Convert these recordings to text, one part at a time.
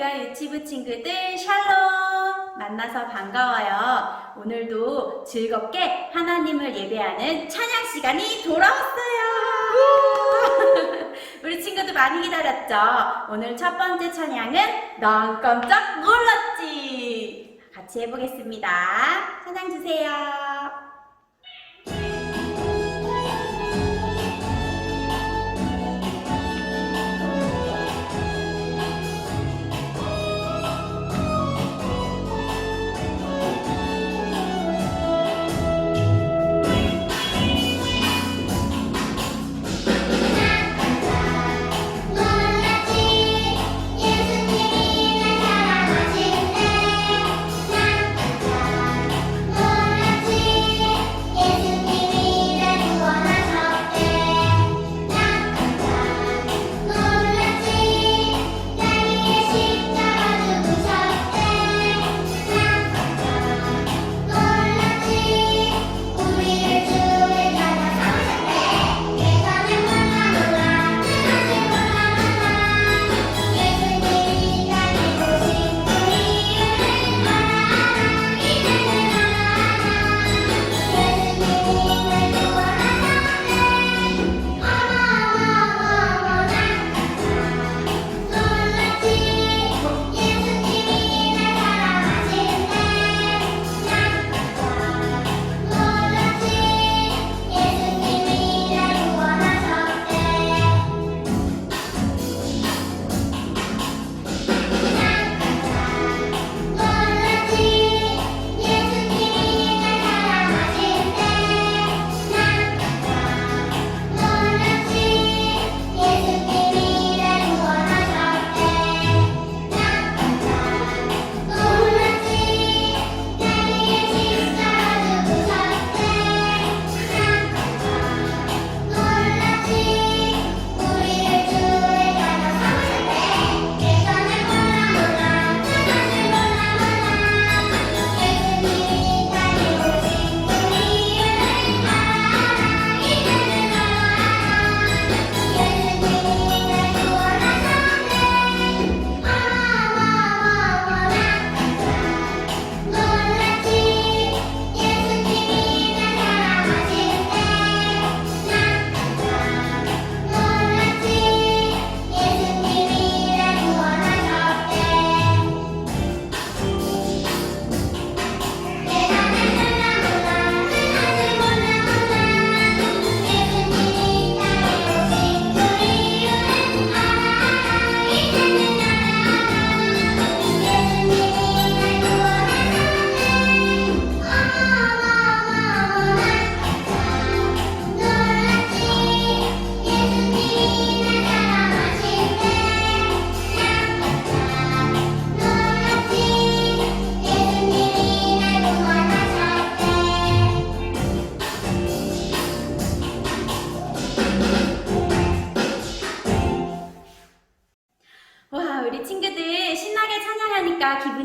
귀한 유튜브 친구들 샬롬! 만나서 반가워요. 오늘도 즐겁게 하나님을 예배하는 찬양 시간이 돌아왔어요. 우리 친구들 많이 기다렸죠? 오늘 첫 번째 찬양은 넌 깜짝 놀랐지! 같이 해보겠습니다. 찬양 주세요.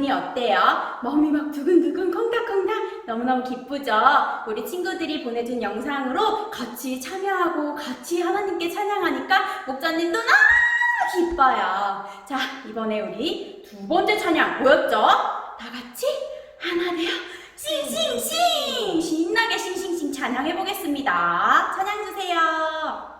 기분이 어때요? 몸이 막 두근두근 콩닥콩닥 너무너무 기쁘죠? 우리 친구들이 보내준 영상으로 같이 참여하고 같이 하나님께 찬양하니까 목자님도 너무 기뻐요. 자, 이번에 우리 두 번째 찬양 뭐였죠? 다 같이 하나 되어 싱싱싱! 신나게 싱싱싱 찬양해보겠습니다. 찬양 주세요.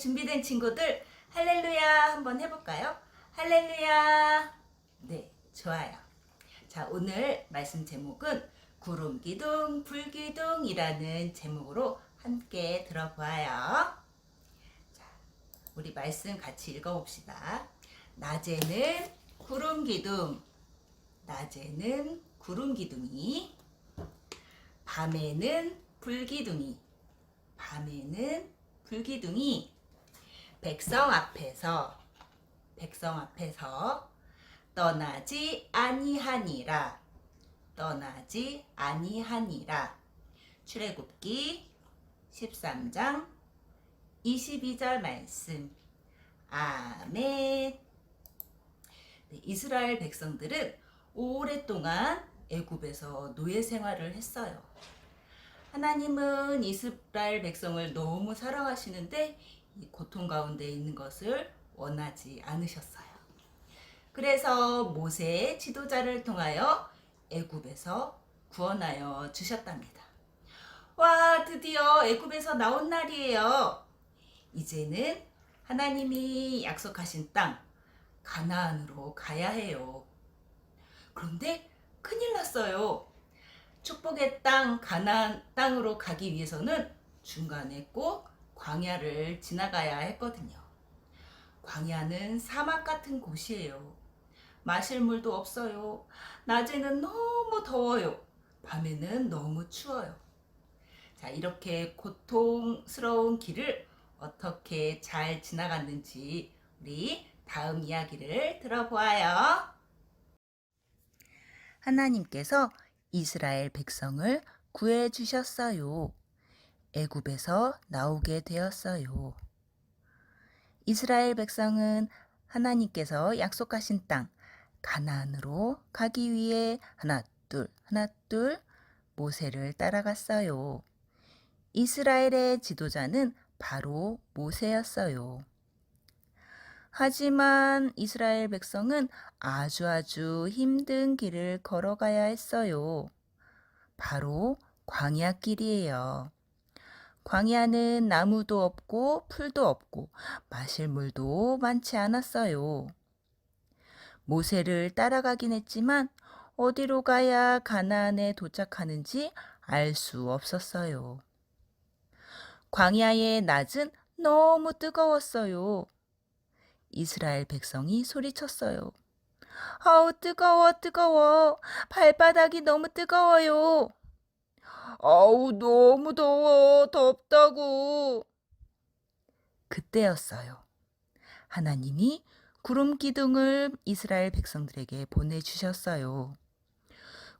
준비된 친구들 할렐루야 한번 해볼까요? 할렐루야. 네, 좋아요. 자, 오늘 말씀 제목은 구름 기둥, 불 기둥이라는 제목으로 함께 들어보아요. 자, 우리 말씀 같이 읽어봅시다. 낮에는 구름 기둥, 낮에는 구름 기둥이, 밤에는 불 기둥이, 밤에는 불 기둥이 백성 앞에서 백성 앞에서 떠나지 아니하니라. 떠나지 아니하니라. 출애굽기 13장 22절 말씀. 아멘. 네, 이스라엘 백성들은 오랫동안 애굽에서 노예 생활을 했어요. 하나님은 이스라엘 백성을 너무 사랑하시는데 이 고통 가운데 있는 것을 원하지 않으셨어요. 그래서 모세의 지도자를 통하여 애굽에서 구원하여 주셨답니다. 와, 드디어 애굽에서 나온 날이에요. 이제는 하나님이 약속하신 땅 가나안으로 가야 해요. 그런데 큰일 났어요. 축복의 땅 가나안 땅으로 가기 위해서는 중간에 꼭 광야를 지나가야 했거든요. 광야는 사막 같은 곳이에요. 마실 물도 없어요. 낮에는 너무 더워요. 밤에는 너무 추워요. 자, 이렇게 고통스러운 길을 어떻게 잘 지나갔는지 우리 다음 이야기를 들어보아요. 하나님께서 이스라엘 백성을 구해 주셨어요. 애굽에서 나오게 되었어요. 이스라엘 백성은 하나님께서 약속하신 땅 가나안으로 가기 위해 하나 둘 하나 둘 모세를 따라갔어요. 이스라엘의 지도자는 바로 모세였어요. 하지만 이스라엘 백성은 아주 아주 힘든 길을 걸어가야 했어요. 바로 광야길이에요. 광야는 나무도 없고 풀도 없고 마실 물도 많지 않았어요. 모세를 따라가긴 했지만 어디로 가야 가나안에 도착하는지 알 수 없었어요. 광야의 낮은 너무 뜨거웠어요. 이스라엘 백성이 소리쳤어요. 아우, 뜨거워, 뜨거워. 발바닥이 너무 뜨거워요. 아우, 너무 더워. 덥다고. 그때였어요. 하나님이 구름 기둥을 이스라엘 백성들에게 보내주셨어요.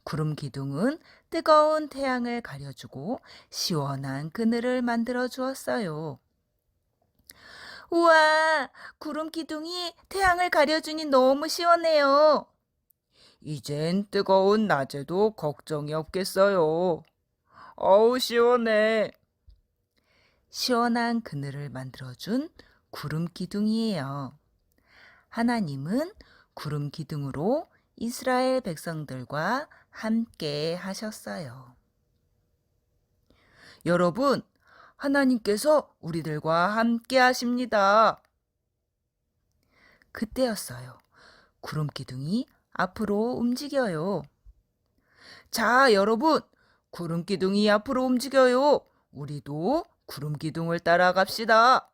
구름 기둥은 뜨거운 태양을 가려주고 시원한 그늘을 만들어 주었어요. 우와, 구름 기둥이 태양을 가려주니 너무 시원해요. 이젠 뜨거운 낮에도 걱정이 없겠어요. 어우, 시원해. 시원한 그늘을 만들어준 구름 기둥이에요. 하나님은 구름 기둥으로 이스라엘 백성들과 함께 하셨어요. 여러분, 하나님께서 우리들과 함께 하십니다. 그때였어요. 구름 기둥이 앞으로 움직여요. 자, 여러분, 구름 기둥이 앞으로 움직여요. 우리도 구름 기둥을 따라갑시다.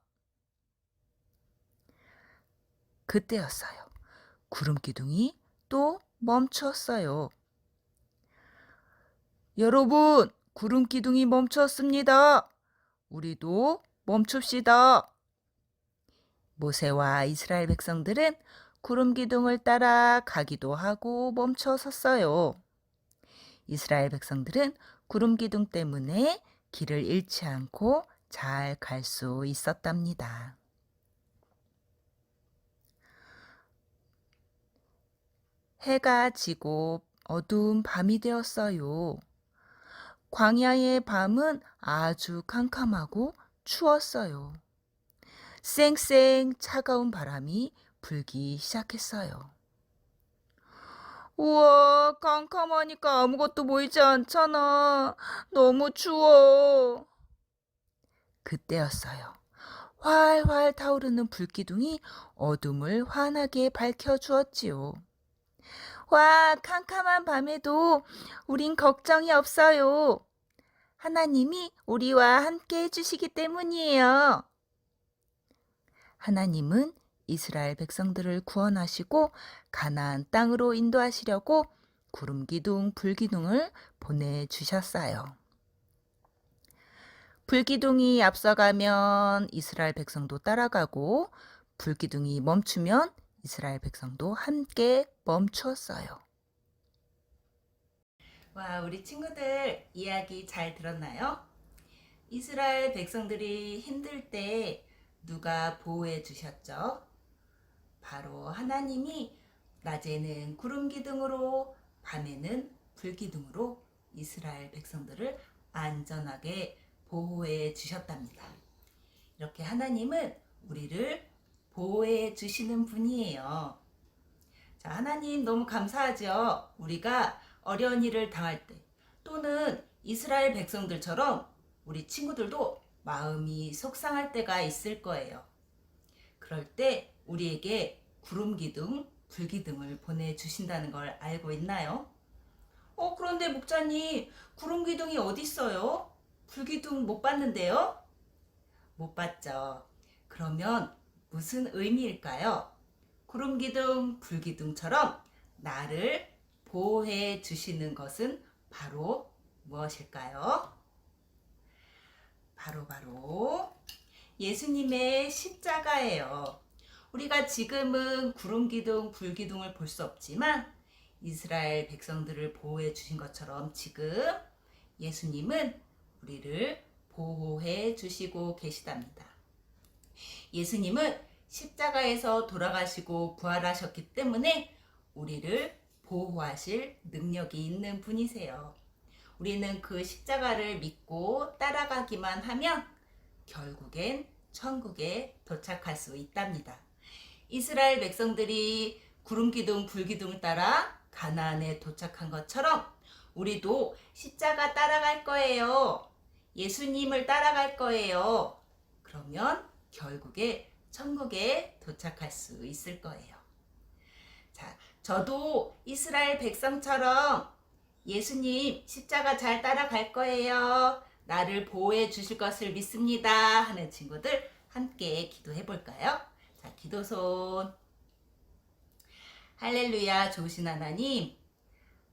그때였어요. 구름 기둥이 또 멈췄어요. 여러분, 구름 기둥이 멈췄습니다. 우리도 멈춥시다. 모세와 이스라엘 백성들은 구름 기둥을 따라 가기도 하고 멈춰 섰어요. 이스라엘 백성들은 구름 기둥 때문에 길을 잃지 않고 잘 갈 수 있었답니다. 해가 지고 어두운 밤이 되었어요. 광야의 밤은 아주 캄캄하고 추웠어요. 쌩쌩 차가운 바람이 불기 시작했어요. 우와, 캄캄하니까 아무것도 보이지 않잖아. 너무 추워. 그때였어요. 활활 타오르는 불기둥이 어둠을 환하게 밝혀주었지요. 와, 캄캄한 밤에도 우린 걱정이 없어요. 하나님이 우리와 함께 해주시기 때문이에요. 하나님은 이스라엘 백성들을 구원하시고 가나안 땅으로 인도하시려고 구름 기둥, 불기둥을 보내주셨어요. 불기둥이 앞서가면 이스라엘 백성도 따라가고 불기둥이 멈추면 이스라엘 백성도 함께 멈추었어요. 와, 우리 친구들 이야기 잘 들었나요? 이스라엘 백성들이 힘들 때 누가 보호해 주셨죠? 바로 하나님이 낮에는 구름 기둥으로 밤에는 불 기둥으로 이스라엘 백성들을 안전하게 보호해 주셨답니다. 이렇게 하나님은 우리를 보호해 주시는 분이에요. 자, 하나님 너무 감사하죠. 우리가 어려운 일을 당할 때 또는 이스라엘 백성들처럼 우리 친구들도 마음이 속상할 때가 있을 거예요. 그럴 때 우리에게 구름 기둥, 불 기둥을 보내 주신다는 걸 알고 있나요? 어, 그런데 목자님, 구름 기둥이 어디 있어요? 불 기둥 못 봤는데요? 못 봤죠. 그러면 무슨 의미일까요? 구름 기둥, 불 기둥처럼 나를 보호해 주시는 것은 바로 무엇일까요? 바로 바로 예수님의 십자가예요. 우리가 지금은 구름 기둥, 불 기둥을 볼 수 없지만 이스라엘 백성들을 보호해 주신 것처럼 지금 예수님은 우리를 보호해 주시고 계시답니다. 예수님은 십자가에서 돌아가시고 부활하셨기 때문에 우리를 보호하실 능력이 있는 분이세요. 우리는 그 십자가를 믿고 따라가기만 하면 결국엔 천국에 도착할 수 있답니다. 이스라엘 백성들이 구름 기둥, 불 기둥을 따라 가나안에 도착한 것처럼 우리도 십자가 따라갈 거예요. 예수님을 따라갈 거예요. 그러면 결국에 천국에 도착할 수 있을 거예요. 자, 저도 이스라엘 백성처럼 예수님 십자가 잘 따라갈 거예요. 나를 보호해 주실 것을 믿습니다. 하는 친구들 함께 기도해 볼까요? 자, 기도손. 할렐루야, 좋으신 하나님.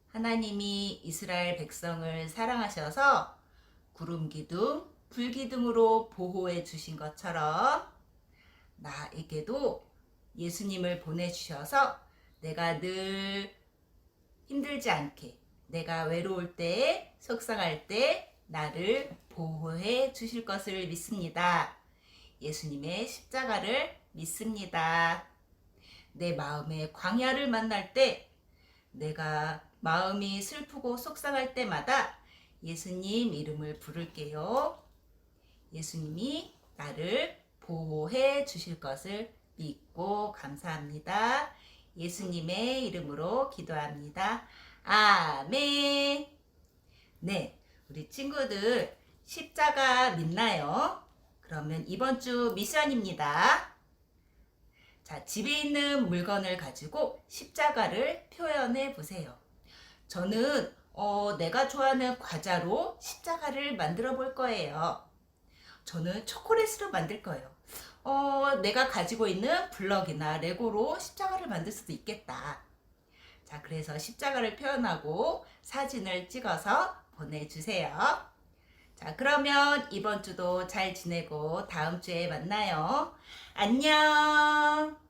하나님이 이스라엘 백성을 사랑하셔서 구름 기둥, 불 기둥으로 보호해 주신 것처럼 나에게도 예수님을 보내주셔서 내가 늘 힘들지 않게 내가 외로울 때, 속상할 때 나를 보호해 주실 것을 믿습니다. 예수님의 십자가를 믿습니다. 내 마음의 광야를 만날 때 내가 마음이 슬프고 속상할 때마다 예수님 이름을 부를게요. 예수님이 나를 보호해 주실 것을 믿고 감사합니다. 예수님의 이름으로 기도합니다. 아멘. 네, 우리 친구들 십자가 믿나요? 그러면 이번 주 미션입니다. 자, 집에 있는 물건을 가지고 십자가를 표현해 보세요. 저는 어, 내가 좋아하는 과자로 십자가를 만들어 볼 거예요. 저는 초콜릿으로 만들 거예요. 어, 내가 가지고 있는 블럭이나 레고로 십자가를 만들 수도 있겠다. 자, 그래서 십자가를 표현하고 사진을 찍어서 보내주세요. 자, 그러면 이번 주도 잘 지내고 다음 주에 만나요. 안녕!